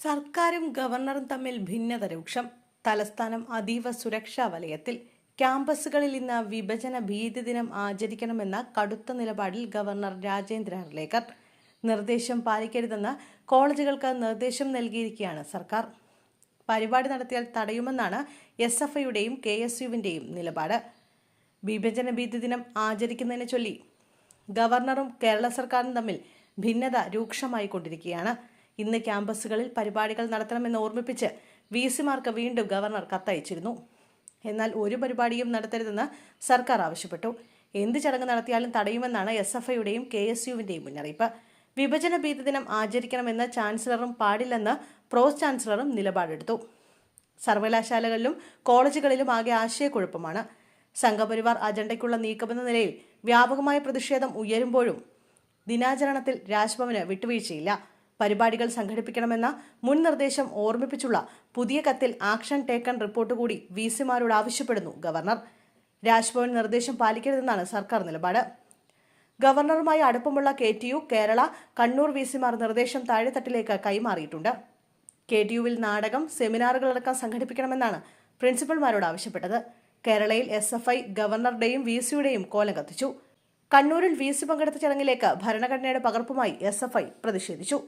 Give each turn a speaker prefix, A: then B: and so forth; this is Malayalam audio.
A: സർക്കാരും ഗവർണറും തമ്മിൽ ഭിന്നത രൂക്ഷം തലസ്ഥാനം അതീവ സുരക്ഷാ വലയത്തിൽ. ക്യാമ്പസുകളിൽ ഇന്ന് വിഭജന ഭീതി ദിനം ആചരിക്കണമെന്ന കടുത്ത നിലപാടിൽ ഗവർണർ രാജേന്ദ്ര ഹർലേക്കർ നിർദ്ദേശം പാലിക്കരുതെന്ന് കോളേജുകൾക്ക് നിർദ്ദേശം നൽകിയിരിക്കുകയാണ് സർക്കാർ. പരിപാടി നടത്തിയാൽ തടയുമെന്നാണ് എസ് എഫ് ഐയുടെയും കെ എസ് യുവിന്റെയും നിലപാട്. വിഭജന ഭീതി ദിനം ആചരിക്കുന്നതിനെ ചൊല്ലി ഗവർണറും കേരള സർക്കാരും തമ്മിൽ ഭിന്നത രൂക്ഷമായി കൊണ്ടിരിക്കുകയാണ് ഇന്ന് ക്യാമ്പസുകളിൽ പരിപാടികൾ നടത്തണമെന്ന് ഓർമ്മിപ്പിച്ച് വി സിമാർക്ക് വീണ്ടും ഗവർണർ കത്തയച്ചിരുന്നു. എന്നാൽ ഒരു പരിപാടിയും നടത്തരുതെന്ന് സർക്കാർ ആവശ്യപ്പെട്ടു. എന്ത് ചടങ്ങ് നടത്തിയാലും തടയുമെന്നാണ് എസ് എഫ് ഐയുടെയും കെ എസ് യുവിന്റെയും മുന്നറിയിപ്പ്. വിഭജന ഭീതി ദിനം ആചരിക്കണമെന്ന് ചാൻസലറും പാടില്ലെന്ന് പ്രോസ് ചാൻസലറും നിലപാടെടുത്തു. സർവകലാശാലകളിലും കോളേജുകളിലും ആകെ ആശയക്കുഴപ്പമാണ്. സംഘപരിവാർ അജണ്ടയ്ക്കുള്ള നീക്കമെന്ന നിലയിൽ വ്യാപകമായ പ്രതിഷേധം ഉയരുമ്പോഴും ദിനാചരണത്തിൽ രാജ്ഭവന് വിട്ടുവീഴ്ചയില്ല. പരിപാടികൾ സംഘടിപ്പിക്കണമെന്ന മുൻ നിർദ്ദേശം ഓർമ്മിപ്പിച്ചുള്ള പുതിയ കത്തിൽ ആക്ഷൻ ടേക്കൺ റിപ്പോർട്ട് കൂടി വി സിമാരോട് ആവശ്യപ്പെടുന്നു ഗവർണർ. രാജ്ഭവൻ നിർദ്ദേശം പാലിക്കരുതെന്നാണ് സർക്കാർ നിലപാട്. ഗവർണറുമായി അടുപ്പമുള്ള K T U Kerala Kannur V സിമാർ നിർദ്ദേശം താഴെത്തട്ടിലേക്ക് കൈമാറിയിട്ടുണ്ട്. കെ ടി യുവിൽ നാടകം സെമിനാറുകളടക്കം സംഘടിപ്പിക്കണമെന്നാണ് പ്രിൻസിപ്പൽമാരോട് ആവശ്യപ്പെട്ടത്. കേരളയിൽ എസ് എഫ് ഐ ഗവർണറുടെയും വി സിയുടെയും കോലം കത്തിച്ചു. കണ്ണൂരിൽ വി സി പങ്കെടുത്ത ചടങ്ങിലേക്ക് ഭരണഘടനയുടെ പകർപ്പുമായി എസ് എഫ് ഐ പ്രതിഷേധിച്ചു.